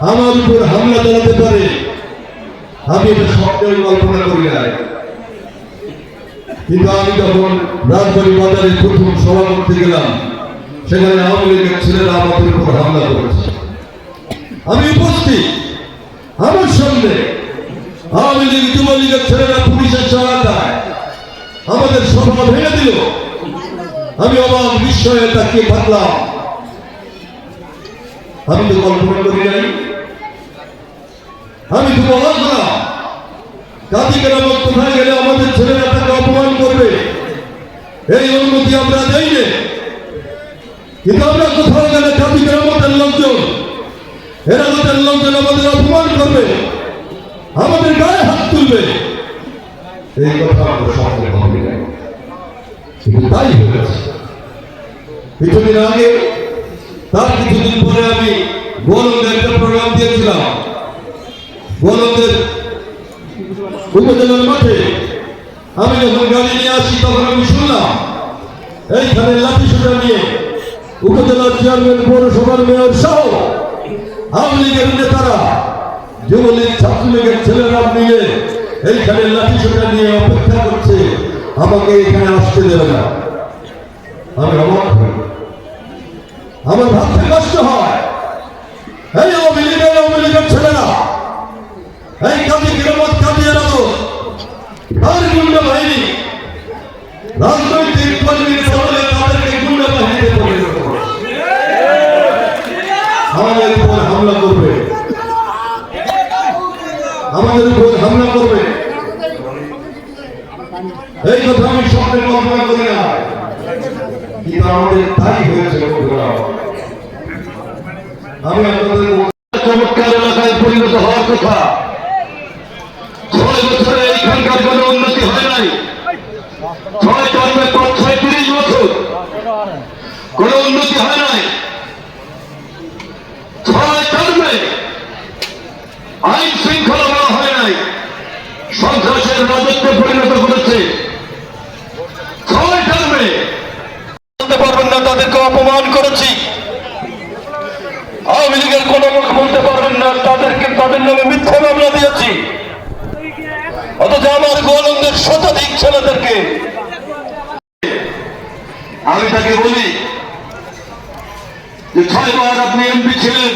আমার উপর হামলা চালাতে পারে? আমি এটা স্বপ্নেও কল্পনা করি নাই। কিন্তু আমি যখন রাজবাড়ি বাজারে প্রথম সভা করতে গেলাম, সেখানে আওয়ামী লীগের ছেলেরা আমাদের উপর হামলা করেছে। আমি উপস্থিত। আমার সামনে আওয়ামী লীগ যুবলীগের ছেলেরা পুলিশের সহায়তায় আমাদের সভা ভেঙে দিল। আমি অবাক বিস্ময়ে তাকিয়ে থাকলাম। আমি তো কল্পনা করি নাই। আমি তো অবাক হলাম জাতি কেরামত কোথায় গেলে আমাদের ছেলেরা তাকে অপমান করবে। এই অনুমতি আমরা দেই নে। কিন্তু আমরা কোথাও গেলে জাতি কেরামতের লোকজন এরামতের লোকজন আমাদের অপমান করবে, আমাদের গায়ে হাত তুলবে। এই কথা আমরা স্বপ্নে ভাবি নাই। কিন্তু তাই হয়েছে। কিছুদিন আগে তার কিছুদিন পরে আমি গোলন্দের একটা প্রোগ্রাম দিয়েছিলাম। গোলন্দের উপজেলার মাঠে আমি যখন গাড়ি নিয়ে আসি, তখন আমি শুনলাম, এইখানে লাঠি সোটা নিয়ে উপজেলার চেয়ারম্যান পৌরসভার মেয়র সহ আওয়ামী লীগের নেতারা, যুবলীগ, ছাত্রলীগের ছেলেরা মিলে এইখানে লাঠি সোটা নিয়ে অপেক্ষা করছে, আমাকে এখানে আসতে দেবে না। আমি অবাক হই আমার ভাবতে কষ্ট হয়। এই আওয়ামী লীগের আওয়ামী লীগের ছেলেরা, এই কাজী কিরমত কাজী এরাতো তার গুন্ডা বাহিনী, রাজনৈতিক কর্মীর বদলে তাদেরকে গুন্ডা বাহিনীতে পরিণত করে আমাদের উপর হামলা করবে আমাদের উপর হামলা করবে এই কথা আমি স্বপ্নে কল্পনা করি না কিন্তু আমাদের তাই হয়েছে বন্ধুরা আমি আপনাদের চমৎকার এলাকায় পরিণত হওয়ার কথা ছয় বছরে এইখানকার কোনো উন্নতি হয় নাই ছয় জন্মে পর ছয় তিরিশ বছর কোনো উন্নতি হয় নাই ছয় জন্মে আইন শৃঙ্খলা বলা হয় নাই সন্ত্রাসের রাজত্বে পরিণত করেছে ছয় জন্মে বলতে পারবেন না তাদেরকে অপমান করেছি। আওয়ামী লীগের কোন মুখ বলতে পারবেন না, তাদেরকে, তাদের নামে মিথ্যা মামলা দিয়েছি। অথচ আমার গোলন্দের শতাধিক ছেলেদেরকে আমি তাকে বলি যে, ছয় বার আপনি এমপি ছিলেন।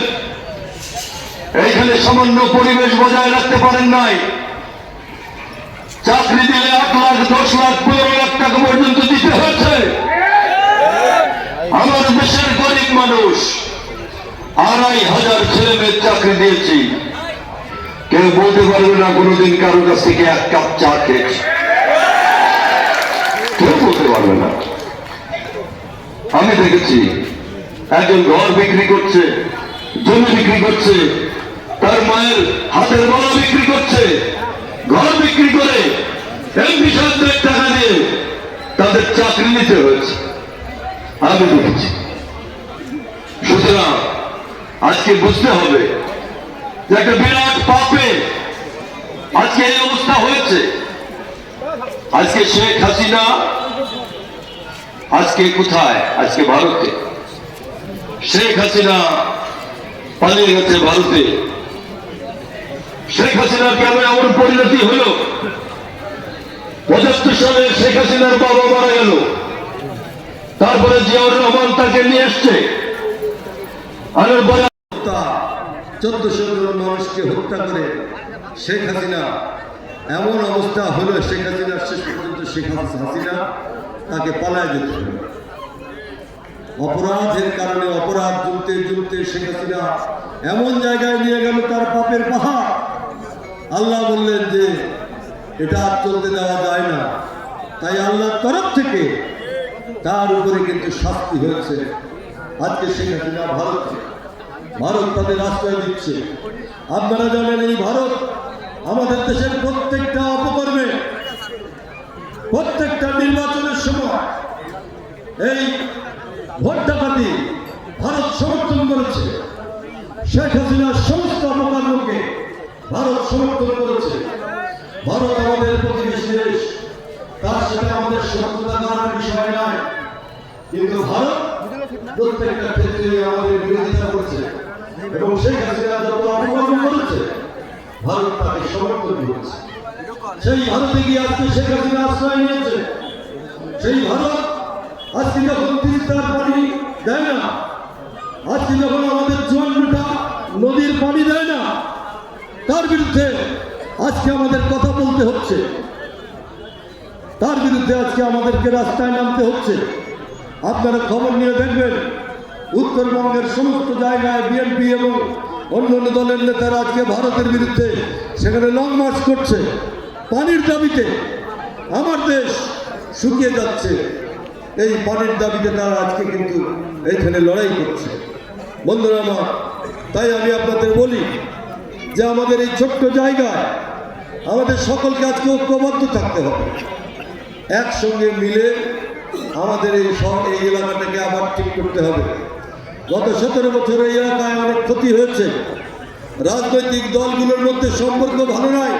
এইখানে সামান্য পরিবেশ বজায় রাখতে পারেন নাই। চাকরি দিলে আট লাখ, দশ লাখ, পনেরো লাখ টাকা পর্যন্ত দিতে হয়েছে। আমার দেশের গরিব মানুষ, আড়াই হাজার ছেলে মেয়ের চাকরি দিয়েছি। কেউ বলতে পারবে না কোনোদিন কারও কাছ থেকে এক কাপ চা খেয়েছি কেউ বলতে পারবে না। আমি দেখেছি, একজন ঘর বিক্রি করছে, জমি বিক্রি করছে, তার মায়ের হাতের বড় বিক্রি করছে, ঘর বিক্রি করে এমপি সাহেবদের টাকা দিয়ে তাদের চাকরি নিতে হয়েছে। আমি দেখেছি সুতরাং আজকে বুঝতে হবে যে একটা বিরাট পাপে আজকে এই অবস্থা হয়েছে। আজকে শেখ হাসিনা আজকে কোথায়? আজকে ভারতে। শেখ হাসিনা পালিয়ে গেছে ভারতে। শেখ হাসিনার কেন এমন পরিণতি হলো? পঁচাত্তর সালে শেখ হাসিনার বাবা মারা গেল। তারপরে জিয়াউর রহমান তাকে নিয়ে এসছে। এমন অপরাধের কারণে অপরাধ শেখ হাসিনা এমন জায়গায় নিয়ে গেল তার পাপের পাহাড়। আল্লাহ বললেন যে, এটা আর চলতে দেওয়া যায় না। তাই আল্লাহর তরফ থেকে তার উপরে কিন্তু শাস্তি হয়েছে। আজকে শেখ হাসিনা ভারত ভারত তাদের আশ্রয় দিচ্ছে আপনারা জানেন এই ভারত আমাদের দেশের প্রত্যেকটা অপকর্মে, প্রত্যেকটা নির্বাচনের সময় এই ভোট ভারত সমর্থন করেছে। শেখ হাসিনার সমস্ত অপকর্মকে ভারত সমর্থন করেছে। ভারত আমাদের প্রতিবেশী দেশ। তার সাথে আমাদের শত্রুতা করার বিষয় নাই কিন্তু ভারত প্রত্যেকটা ক্ষেত্রে আমাদের বিরোধিতা করছে এবং সেই কাছে যত অপকর্ম করেছে, ভারত তাকে সমর্থন করেছে সেই ভারতে গিয়ে আজকে শেখ হাসিনা আশ্রয় নিয়েছে। সেই ভারত আজকে যখন তিস্তার পানি দেয় না, আজকে যখন আমাদের জন্মটা নদীর পানি দেয় না, তার বিরুদ্ধে আজকে আমাদের কথা বলতে হচ্ছে। তার বিরুদ্ধে আজকে আমাদেরকে রাস্তায় নামতে হচ্ছে। আপনারা খবর নিয়ে দেখবেন, উত্তরবঙ্গের সমস্ত জায়গায় বিএনপি এবং অন্যান্য দলের নেতারা আজকে ভারতের বিরুদ্ধে সেখানে লং মার্চ করছে। পানির দাবিতে আমার দেশ শুকিয়ে যাচ্ছে। এই পানির দাবিতে তারা আজকে কিন্তু এইখানে লড়াই করছে। বন্ধুরা আমার, তাই আমি আপনাদের বলি যে আমাদের এই ছোট্ট জায়গায় আমাদের সকলকে আজকে ঐক্যবদ্ধ থাকতে হবে। একসঙ্গে মিলে আমাদের এই এই এলাকাটাকে আবার ঠিক করতে হবে। গত সতেরো বছর এই এলাকায় অনেক ক্ষতি হয়েছে। রাজনৈতিক দলগুলোর মধ্যে সম্পর্ক ভালো নয়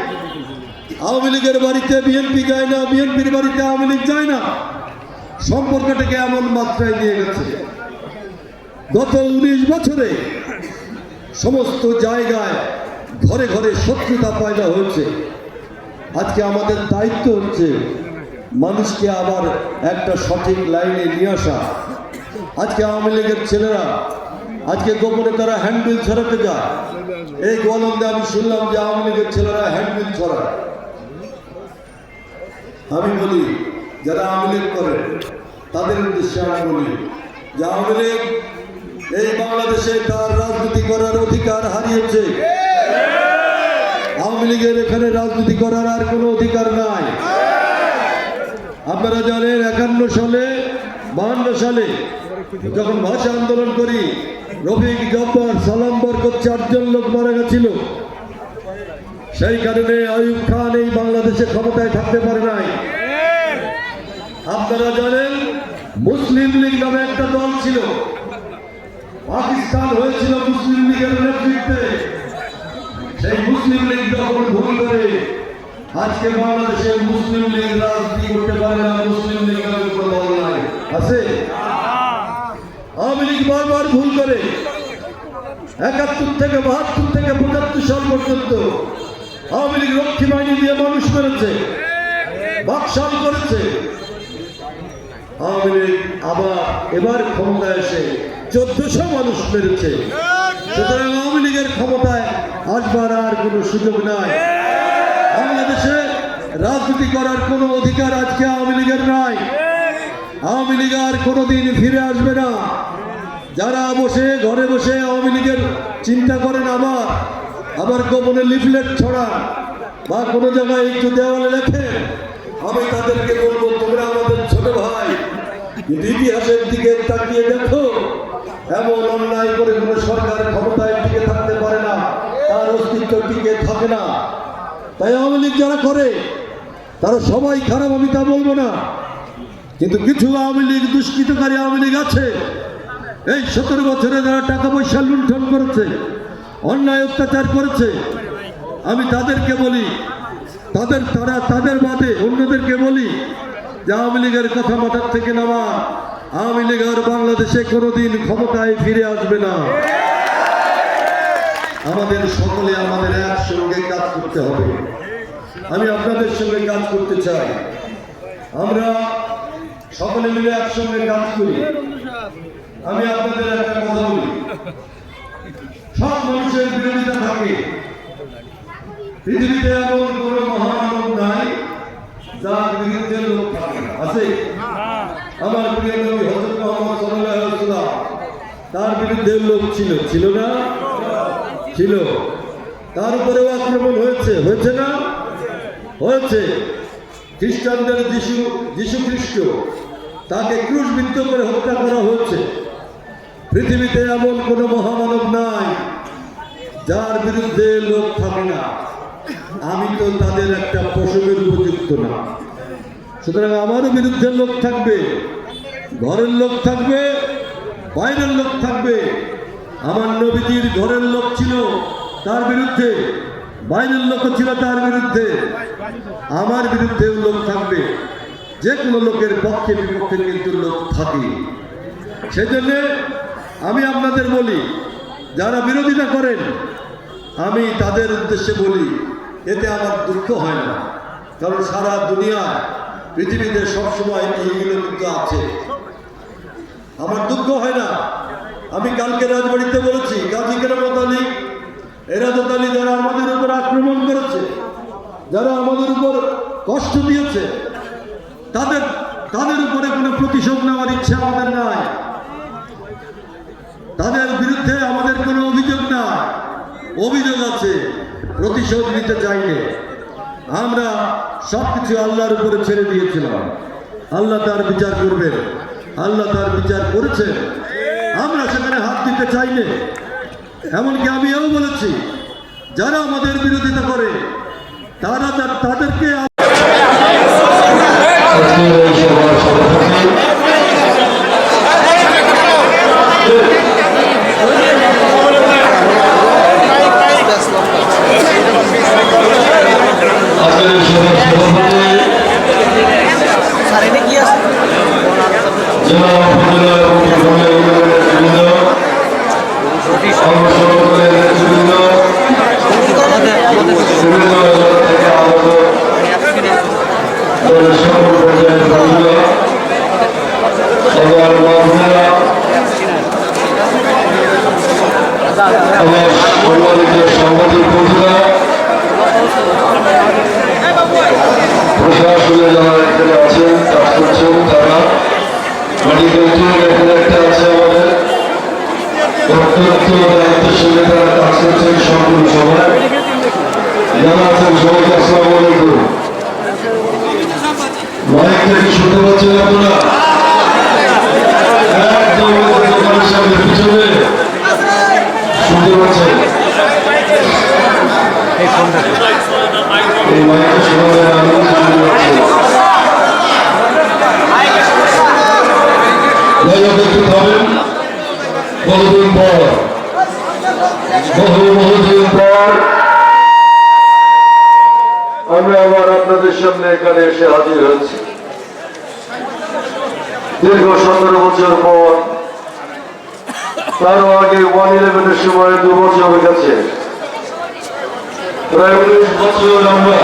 আওয়ামী লীগের বাড়িতে বিএনপি যায় না, বিএনপির বাড়িতে আওয়ামী লীগ যায় না। সম্পর্কটাকে এমন মাত্রায় নিয়ে গেছে। গত উনিশ বছরে সমস্ত জায়গায় ঘরে ঘরে শত্রুতা পয়দা হয়েছে। আজকে আমাদের দায়িত্ব হচ্ছে মানুষকে আবার একটা সঠিক লাইনে নিয়ে আসা। আজকে আওয়ামী লীগের ছেলেরা আজকে গোপনে তারা হ্যান্ডবিল ছড়াতে যায়। এই গোয়ালন্দে আমি শুনলাম যে আওয়ামী লীগের ছেলেরা হ্যান্ডবিল ছড়ায়। আমি বলি যারা আওয়ামী লীগ করে তাদের উদ্দেশ্যে আমি বলি যে আওয়ামী লীগ এই বাংলাদেশে তার রাজনীতি করার অধিকার হারিয়েছে। আওয়ামী লীগের এখানে রাজনীতি করার আর কোনো অধিকার নাই। আপনারা জানেন একান্ন সালে, বাহান্ন সালে যখন ভাষা আন্দোলন করি, রফিক জব্বার সালাম বরকত চারজন লোক মারা গেছিল। সেই কারণে আয়ুব খান এই বাংলাদেশে ক্ষমতায় থাকতে পারে নাই। আপনারা জানেন মুসলিম লীগ নামে একটা দল ছিল। পাকিস্তান হয়েছিল মুসলিম লীগের নেতৃত্বে। সেই মুসলিম লীগ যখন ভুল করে আজকে বাংলাদেশে মুসলিম লীগ রাজনীতি করতে পারে না, মুসলিম লীগ দল নাই। আছে? আওয়ামী লীগ বারবার ভুল করে। একাত্তর থেকে বাহাত্তর থেকে পঁচাত্তর সাল পর্যন্ত আওয়ামী লীগ রক্ষী বাহিনী দিয়ে মানুষ মেরেছে বাকশাল করেছে। আওয়ামী লীগ আবার এবার ক্ষমতায় এসে চোদ্দশো মানুষ মেরেছে। সুতরাং আওয়ামী লীগের ক্ষমতায় আসবার আর কোনো সুযোগ নাই। বাংলাদেশে রাজনীতি করার কোনো অধিকার আজকে আওয়ামী লীগের নাই। আওয়ামী লীগ আর কোনোদিন ফিরে আসবে না। যারা বসে, ঘরে বসে আওয়ামী লীগের চিন্তা করেন আবার আবার গোপনে লিফলেট ছড়ান বা কোনো জায়গায় একটু দেওয়ালে লেখেন, আমি তাদেরকে বলব, তোমরা আমাদের ছোট ভাই ইতিহাসের দিকে তাকিয়ে দেখো, এমন অন্যায় করে কোনো সরকার ক্ষমতায় টিকে থাকতে পারে না, তার অস্তিত্ব টিকে থাকে না। তাই আওয়ামী লীগ যারা করে, তারা সবাই খারাপ, আমি তা বলব না। কিন্তু কিছু আওয়ামী লীগ, দুষ্কৃতকারী আওয়ামী লীগ আছে। এই সতেরো বছরে যারা টাকা পয়সা লুণ্ঠন করেছে, অন্যায় অত্যাচার করেছে, আমি তাদেরকে বলি, তাদের, তারা, তাদের বাদে অন্যদেরকে বলি যে আওয়ামী লীগের কথা মাথার থেকে নেওয়া আওয়ামী লীগ আর বাংলাদেশে কোনোদিন ক্ষমতায় ফিরে আসবে না। আমাদের সকলে আমাদের একসঙ্গে কাজ করতে হবে। আমি আপনাদের সঙ্গে কাজ করতে চাই। আমরা সকলে মিলে একসঙ্গে কাজ করি। আমি আপনাদের একটা কথা বলি। সব মানুষের বিরোধিতা থাকে। পৃথিবীতে এমন কোন মহামানব নাই যার বিরুদ্ধে লোক থাকে। আছে? আমার প্রিয় নবী হযরত মুহাম্মদ সাল্লাল্লাহু আলাইহি তার বিরুদ্ধে লোক ছিল। ছিল না? ছিল। তার উপরেও আক্রমণ হয়েছে। হয়েছে না? হয়েছে। খ্রিস্টানদের যিশু যিশু খ্রিস্ট তাকে ক্রুশবিদ্ধ করে হত্যা করা হয়েছে। পৃথিবীতে এমন কোনো মহামানব নাই, যার বিরুদ্ধে লোক থাকে না। আমি তো তাদের একটা পশমের উপযুক্ত না। সুতরাং আমারও বিরুদ্ধে লোক থাকবে, ঘরের লোক থাকবে, বাইরের লোক থাকবে। আমার নবীজির ঘরের লোক ছিল, তার বিরুদ্ধে, বাইরের লোক ছিল তার বিরুদ্ধে। আমার বিরুদ্ধেও লোক থাকবে। যে কোনো লোকের পক্ষে বিপক্ষে কিন্তু লোক থাকে। সেজন্য আমি আপনাদের বলি, যারা বিরোধিতা করেন, আমি তাদের উদ্দেশ্যে বলি, এতে আমার দুঃখ হয় না। কারণ সারা দুনিয়া, পৃথিবীতে সবসময় এইগুলো কিন্তু আছে। আমার দুঃখ হয় না। আমি কালকে রাজবাড়িতে বলেছি গাজী কেরামত আলী এরাজত যারা আমাদের উপর আক্রমণ করেছে, যারা আমাদের উপর কষ্ট দিয়েছে, তাদের তাদের উপরে কোনো প্রতিশোধ নেওয়ার ইচ্ছা আমাদের নাই। তাদের বিরুদ্ধে আমাদের কোনো অভিযোগ না অভিযোগ আছে, প্রতিশোধ নিতে চাইলে। আমরা সব কিছু আল্লাহর উপরে ছেড়ে দিয়েছিলাম। আল্লাহ তার বিচার করবেন। আল্লাহ তার বিচার করেছেন। আমরা সেখানে হাত দিতে চাইলে, এমনকি আমি এও বলেছি, যারা আমাদের বিরোধিতা করে তারা তাদেরকে আজকের এই সভার সভাপতি আজকের এই সভার সভাপতি স্যার এটা কি আছে জেলা উপজেলা এবং বিভাগীয় ইউনিয়নের নেতৃবৃন্দ অঙ্গসংগঠনের নেতৃবৃন্দ আমাদের আমাদের বিভিন্ন এলাকা থেকে আগত দলের সকল পর্যায়ের কর্মীরা সবার মহিলা আমার সম্মানিত সাংবাদিক বন্ধুরা প্রশাসনে যারা এখানে আছেন কাজ করছেন তারা মেডিকেল টিম এখানে একটা আছে আমাদের অত্যন্ত দায়িত্বের সঙ্গে তারা কাজ করছেন সম্পূর্ণ সময় যারা আছেন সবাইকে আসসালামু আলাইকুম আমি শুনতে পাচ্ছি যাই আমরা আবার আপনাদের সামনে এখানে এসে হাজির হয়েছি। দীর্ঘ সতেরো বছর পর তারও আগে ওয়ান ইলেভেনের সময় দু বছর হয়ে গেছে। প্রায় উনিশ বছর আমরা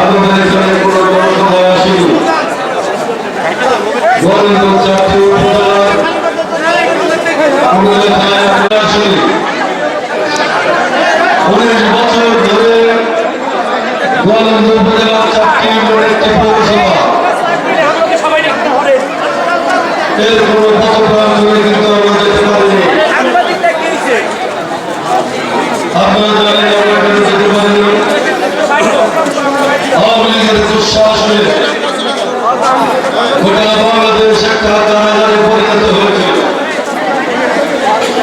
আপনাদের এখানে কোনো জনসভায় আসিনি। চারটি আমরা আসিনি উনিশ বছর ধরে গোয়ালন্দ উপজেলার চারটি মোড় একটি পৌরসভা এর কোনো পথপ্রাণ ধরে কিন্তু আমরা যেতে পারিনি আপনারা জানেন আমরা কেন যেতে পারিনি আওয়ামী লীগের দুঃশাসনে গোটা বাংলাদেশ একটা কারাগারে পরিণত হয়েছে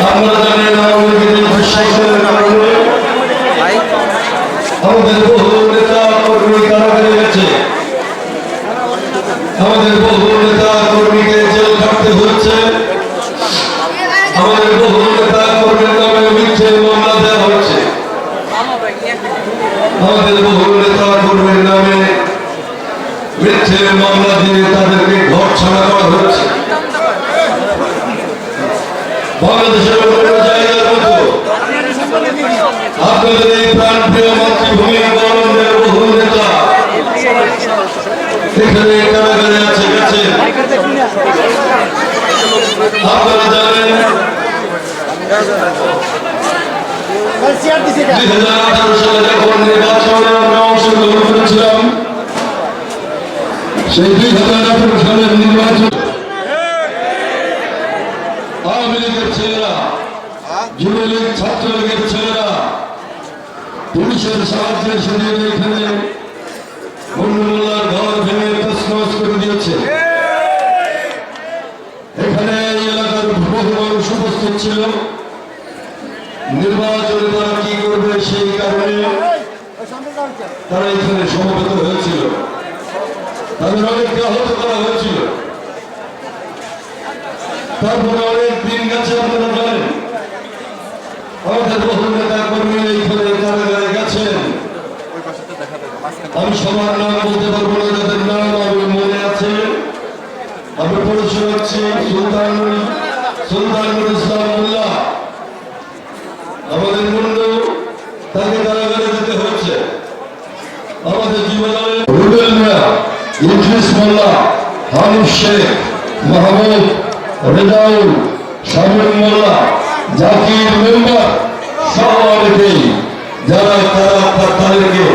আপনারা জানেন আওয়ামী লীগের দুঃশাসনের কারণে ভাই আমাদের বহু নেতা কর্মী কারাগারে গেছে আমাদের বহু নেতা কর্মীকে জেল কাটতে হচ্ছে আমাদের বহু নেতা কর্মীর নামে মিথ্যে মামলা দেওয়া হচ্ছে আমাদের বহু নেতা কর্মীর নামে মিথ্যে মামলা দিয়ে তাদেরকে ঘর ছাড়া করা হচ্ছে। বাংলাদেশের অন্যান্য জায়গার মতো আপনাদের এই প্রাণপ্রিয় মাতৃভূমি গরমের বহু নেতা এখানে কারাগারে আছে গেছে আপনারা জানেন দুই হাজার আঠারো সালে দুই হাজার আঠারো এখানে মন্ডুমোল্লার ঘর ভেঙে মানুষ নির্বাচনে তারা কি করবে সেই কারণে তারা এখানে সমবেত হয়েছিল। তাদের অনেককে আহত করা হয়েছিল। তারপরে অনেক দিন গেছে, আপনারা জানেন। আমাদের বহু নেতা কর্মী এইখানে কারাগারে গেছেন। আমি সবার নাম বলতে পারব না, যাদের নাম আমি মনে আছে। আমি পড়ে শোনাচ্ছি সুলতানুল সুলতানুল ইসলাম ইদ্রিস মোল্লা হানিফ শেখ মাহমুদ রেজাউল শামীম মোল্লা জাকির মেম্বার সহ যারা তারা তাদেরকে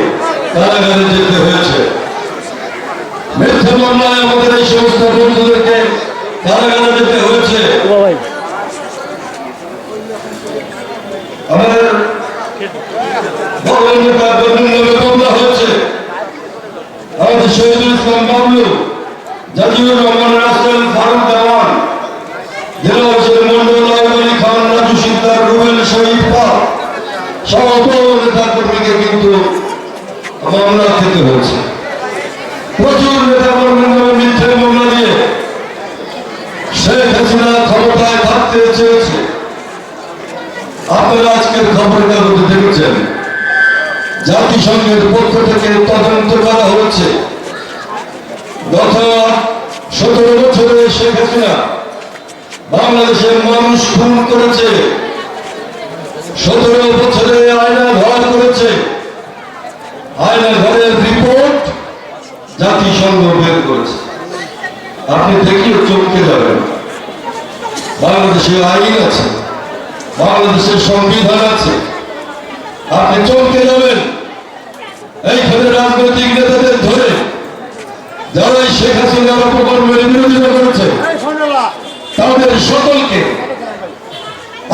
কারাগারে যেতে হয়েছে মিথ্যে মামলায় আমাদের এই সমস্ত বন্ধুদেরকে কারাগারে যেতে হয়েছে আমাদের ভগবান নেতা নামে মামলা হয়েছে আমাদের শহীদুল ইসলাম বাবলু জাজিউর রহমান রাসেল ফারুক দেওয়ান জেলা হোসেন মন্ডল আলী খান রাজু সিকদার রুবেল শহীদ পাক সহ বহু নেতা কর্মীকে কিন্তু মামলা খেতে হয়েছে প্রচুর নেতা কর্মীর নামে মিথ্যে মামলা দিয়ে শেখ হাসিনা ক্ষমতায় থাকতে চেয়েছে আপনারা আজকের খবরের কাগজে দেখেছেন জাতিসংঘের পক্ষ থেকে তদন্ত করা হচ্ছে। গত সতেরো বছরে শেখ হাসিনা বাংলাদেশের মানুষ খুন করেছে, সতেরো বছরে আয়না ঘর করেছে। আয়না ঘরের রিপোর্ট জাতিসংঘ বের করেছে। আপনি দেখিও চমকে যাবেন। বাংলাদেশের আইন আছে, বাংলাদেশের সংবিধান আছে। আপনি চমকে যাবেন। এইখানে রাজনৈতিক নেতাদের ধরে যারা শেখ হাসিনার অপকর্মের বিরোধিতা করেছে তাদের সকলকে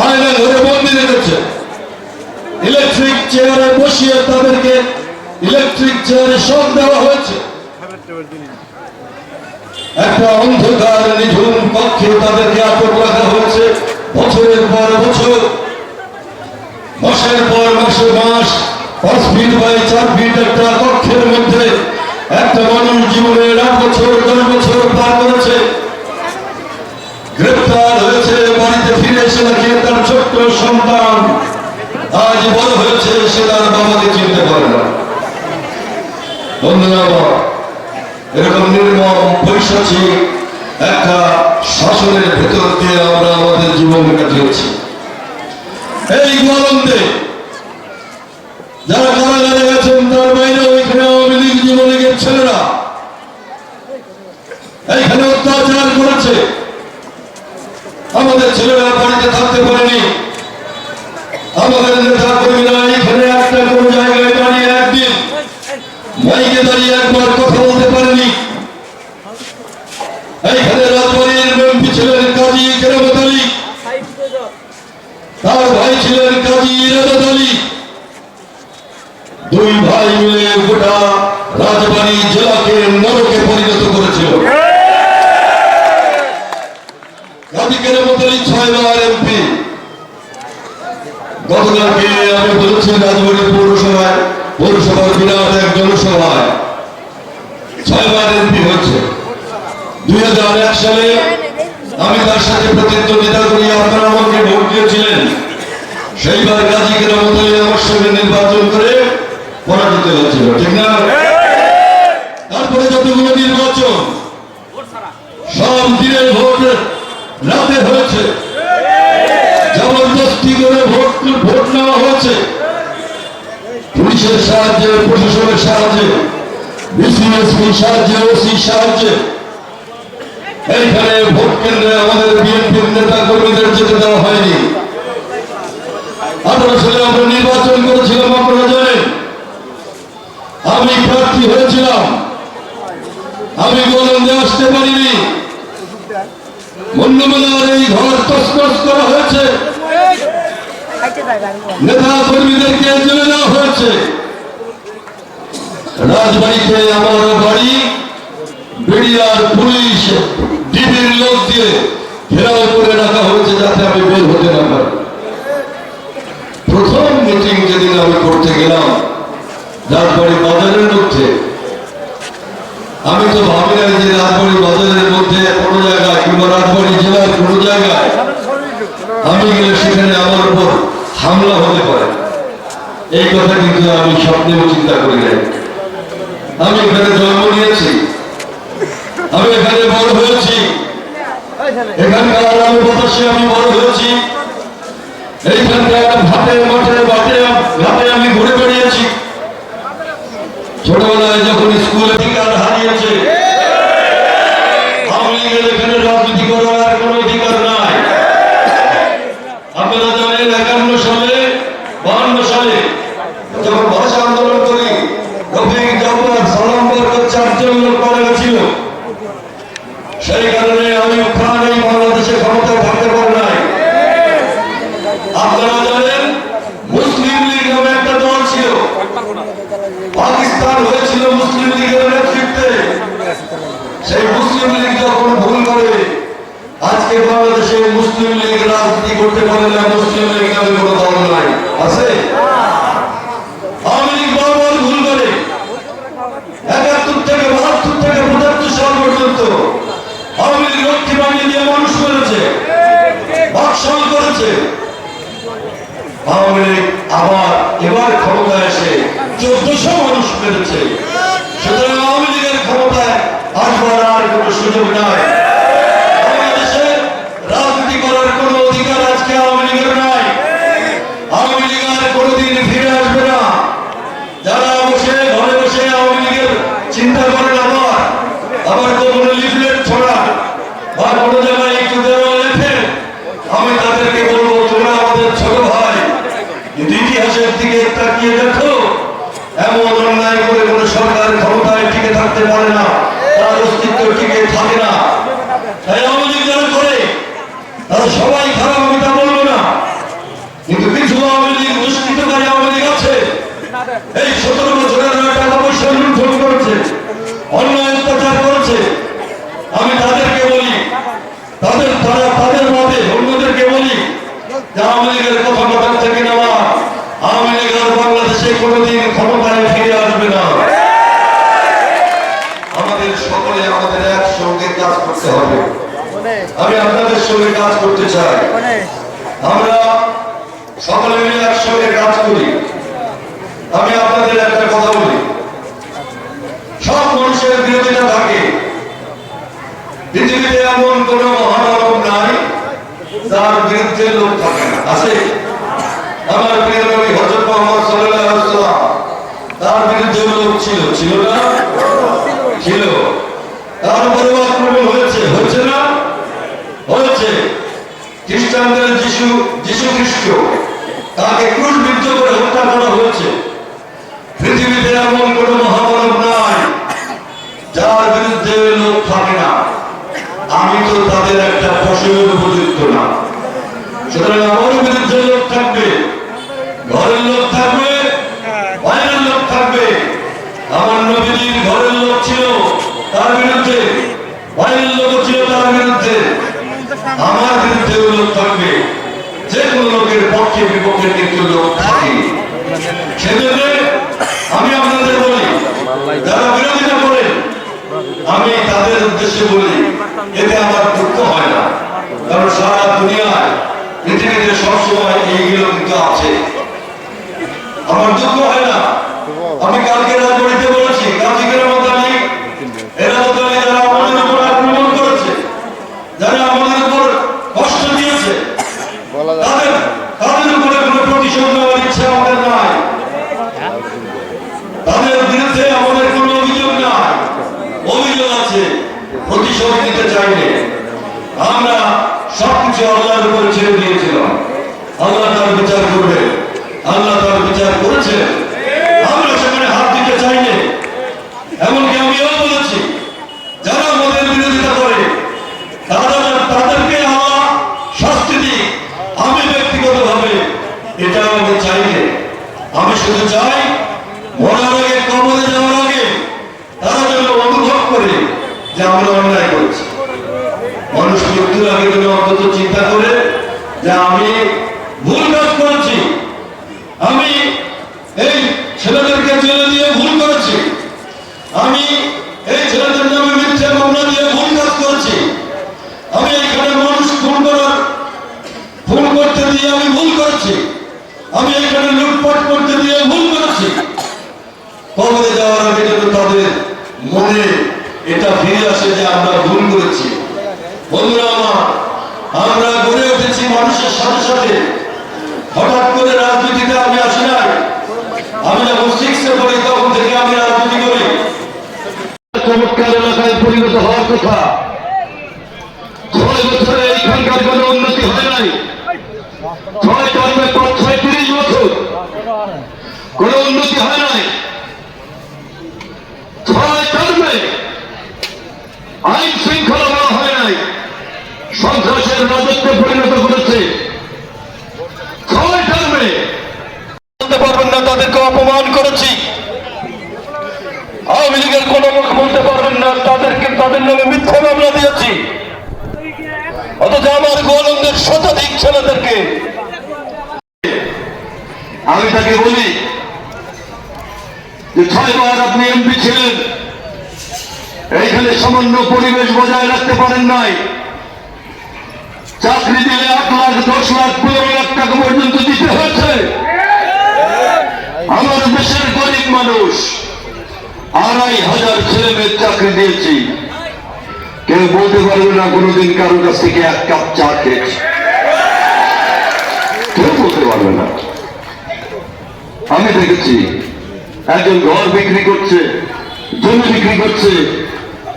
আয়না ধরে বন্দি রেখেছে। ইলেকট্রিক চেয়ারে বসিয়ে তাদেরকে ইলেকট্রিক চেয়ারে সব দেওয়া হয়েছে। একটা অন্ধকার নিঝুম কক্ষে তাদেরকে আটক রাখা হয়েছে বছরের পর বছর মাসের পর মাসে মাস পাঁচ ফিট বাই চার ফিট একটা কক্ষের মধ্যে একটা মানুষ জীবনের আট বছর দশ বছর পার করেছে গ্রেপ্তার হয়েছে বাড়িতে ফিরে এসে নাকি তার ছোট্ট সন্তান আজ বড় হয়েছে, সে তার বাবাকে চিনতে পারে না। বন্ধুরা এরকম নির্মম পৈশাচী একটা শাসনের ভেতর দিয়ে আমরা আমাদের জীবন কাটিয়েছি। এই গরমে যারা কারাগারে গেছেন তার বাইরে ওইখানে আওয়ামী লীগ যুবলীগের ছেলেরা এইখানে অত্যাচার করেছে আমাদের ছেলেরা বাড়িতে থাকতে পারেনি আমাদের নেতা কর্মীরা এইখানে একটা কোন জায়গায় দাঁড়িয়ে একদিন মাইকে দাঁড়িয়ে একবার কথা বলতে পারেনি এইখানে রাজবাড়ির এমপি ছিলেন কাজী কেরামত আলী তার ভাই ছিলেন কাজী ইরাদত আলী দুই ভাই মিলে গোটা রাজবাড়ি জেলাকে নরকে পরিণত করেছিল কাজী কেরামত আলী ছয়বার এমপি গতকালকে আমি বলেছি রাজবাড়ি পৌরসভায় পৌরসভার বিরাট এক জনসভায় ছয়বার এমপি হয়েছে দুই হাজার এক সালে আমি তার সাথে প্রতিদ্বন্দ্বিতা করি আপনারা আমাকে ভোট দিয়েছিলেন সেইবার গাজী কেরামত আলী আমার সঙ্গে নির্বাচন করে পরাজিত হয়েছিল ঠিক না যতগুলো নির্বাচন সব দিনের ভোট রাতে হয়েছে। জবরদস্তি করে ভোট ভোট নেওয়া হয়েছে। পুলিশের সাহায্যে, প্রশাসনের সাহায্যে বিসিএসপি সাহায্যে ওসি সাহায্যে। এইখানে ভোট কেন্দ্রে আমাদের বিএনপির নেতা কর্মীদের যেতে দেওয়া হয়নি। আঠারো সালে আমরা নির্বাচন করেছিলাম, আপনারা জানেন। আমি প্রার্থী হয়েছিলাম। আমি গোলন্দে আসতে পারিনি। মন্নমেলার এই ঘর তসনস করা হয়েছে। নেতা কর্মীদেরকে জেলে দেওয়া হয়েছে। রাজবাড়িতে আমার বাড়ি বিডিআর পুলিশ, ডিবির লোক দিয়ে ঘেরাও করে রাখা হয়েছে যাতে আমি বের হতে না পারি। প্রথম মিটিং যেদিন আমি করতে গেলাম, রাজবাড়ি বাজারের মধ্যে আমি তো ভাবি না যে রাজবাড়ি বাজারের মধ্যে কোনো জায়গায় কিংবা রাজবাড়ি জেলার কোনো জায়গায় আমি গেলে সেখানে আমার উপর হামলা হতে পারে। এই কথা কিন্তু আমি স্বপ্নেও চিন্তা করি নাই। আমি এখানে জন্ম নিয়েছি। আমি এখানে বড় হয়েছি। এখানকার আমি বাতাসে আমি বড় হয়েছি। এইখানকার ভাতে মাঠে বাটে ঘাটে বাংলাদেশে কোনোদিন ক্ষমতায় ফিরে আসবে না। আমাদের সকলে আমাদের একসঙ্গে কাজ করতে হবে। আমি আপনাদের সঙ্গে কাজ করতে চাই। আমরা সকলে মিলে একসঙ্গে কাজ করি। আমি আপনাদের একটা কথা বলি। সব মানুষের বিরোধিতা থাকে। পৃথিবীতে এমন কোন মহানব নাই যার বিরুদ্ধে লোক থাকে না। আছে? আমার প্রিয় নবী হযরত মুহাম্মদ সাল্লাল্লাহু আলাইহি ওয়াসাল্লাম তার বিরুদ্ধে লোক ছিল ছিল না? ছিল। তার উপরে আক্রমণ হয়েছে হচ্ছে না? হয়েছে। খ্রিস্টানদের যিশু যিশু খ্রিস্ট তাকে ক্রুশবিদ্ধ করে হত্যা করা হয়েছে। পৃথিবীতে এমন কোন মহামানব নাই যার বিরুদ্ধে লোক থাকে না। আমি তো তাদের একটা ফসলের উপযুক্ত না। সুতরাং আমার বিরুদ্ধে লোক থাকবে ঘরের লোক থাকবে বাইরের লোক থাকবে আমার নবীর ঘরের লোক ছিল তার বিরুদ্ধে বাইরের লোক ছিল তার বিরুদ্ধে আমার বিরুদ্ধে লোক থাকবে যে কোনো লোকের পক্ষে বিপক্ষে কিন্তু লোক থাকে সেজন্য আমি আপনাদের বলি যারা বিরোধিতা করেন আমি তাদের উদ্দেশ্যে বলি এতে আমার দুঃখ হয় না। কারণ সারা দুনিয়ায় পৃথিবীতে সবসময় এইগুলো কিন্তু আছে। আমার দুঃখ হয় না আমি কালকে রাজবাড়িতে বলেছি কাজী কেরামত আলী এরামত আলী যারা আমাদের উপর আক্রমণ করেছে যারা আমাদের উপর কষ্ট দিয়েছে তাদের তাদের উপরে কোনো প্রতিশোধ নেওয়ার ইচ্ছা আমাদের নাই তাদের বিরুদ্ধে আমাদের কোনো অভিযোগ নাই অভিযোগ আছে প্রতিশোধ নিতে চাইলে আমরা সবকিছু আল্লাহর উপর ছেড়ে দিয়েছিলাম আল্লাহ তার বিচার করবে। আল্লাহ তার বিচার করেছে আমরা সেখানে হাত দিতে চাইনি এমনকি আমিও বলেছি যারা আমাদের বিরোধিতা করে তারা তাদেরকে আল্লাহ শাস্তি দিক আমি ব্যক্তিগতভাবে এটা আমি চাইনি আমি শুধু চাই মরার আগে কবরে যাওয়ার আগে তারা যেন অনুভব করে যে আমরা অন্যায় করেছি মানুষ মৃত্যুর আগে যেন অন্তত চিন্তা করে যে আমি ভুল কাজ করেছি আমি এই ছেলেদেরকে এটা ফিরে আসে যে আমরা ভুল করেছি। বন্ধুরা আমার গড়ে উঠেছি মানুষের সাথে। হঠাৎ করে রাজনীতিতে আমি আসি নাই আমি যখন সিক্সে পড়ি তখন থেকে আমি রাজনীতি করি চমৎকার এলাকায় পরিণত হওয়ার কথা ছয় বছরে এইখানকার কোনো উন্নতি হয় নাই। ছয় পাঁচ ছয় তিরিশ বছর কোনো উন্নতি হয় নাই। ছয় টার্মে আইন শৃঙ্খলা হয় নাই। সন্ত্রাসের রাজত্বে পরিণত করেছে ছয় বলতে পারবেন না, তাদেরকে অপমান করেছি। আওয়ামী লীগের কোন মুখ বলতে পারবেন না, তাদেরকে, তাদের নামে মিথ্যা মামলা দিয়েছি। অথচ আমার গোলন্দের শতাধিক ছেলেদেরকে আমি তাকে বলি যে, ছয় বার আপনি এমপি ছিলেন। এইখানে সামান্য পরিবেশ বজায় রাখতে পারেন নাই। চাকরি দিলে আট লাখ, দশ লাখ, পনেরো লাখ টাকা পর্যন্ত দিতে হয়েছে। আমার দেশের গরিব মানুষ আড়াই হাজার ছেলে মেয়ের চাকরি দিয়েছি কেউ বলতে পারবে না, কোনোদিন কারও কাছ থেকে এক কাপ চা খেয়েছি। কেউ বলতে পারবে না। আমি দেখেছি, একজন ঘর বিক্রি করছে, জমি বিক্রি করছে,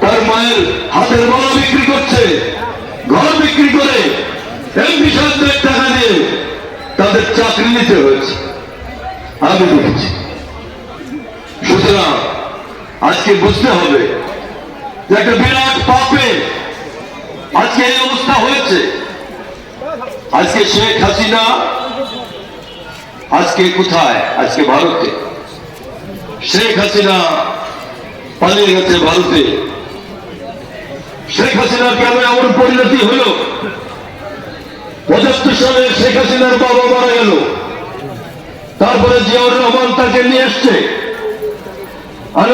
তার মায়ের হাতের বলা বিক্রি করছে। ঘর বিক্রি করে এমপি সাহেবদের টাকা দিয়ে তাদের চাকরি নিতে হয়েছে। আমি দেখেছি। সুতরাং আজকে বুঝতে হবে যে একটা বিরাট পাপে আজকে এই অবস্থা হয়েছে। আজকে শেখ হাসিনা আজকে কোথায়? আজকে ভারতে। শেখ হাসিনা পালিয়ে গেছে ভারতে। শেখ হাসিনার কেন এমন পরিণতি হলো? পঁচাত্তর সালে শেখ হাসিনার বাবা মারা গেল। তারপরে জিয়াউর রহমান তাকে নিয়ে এসছে। আর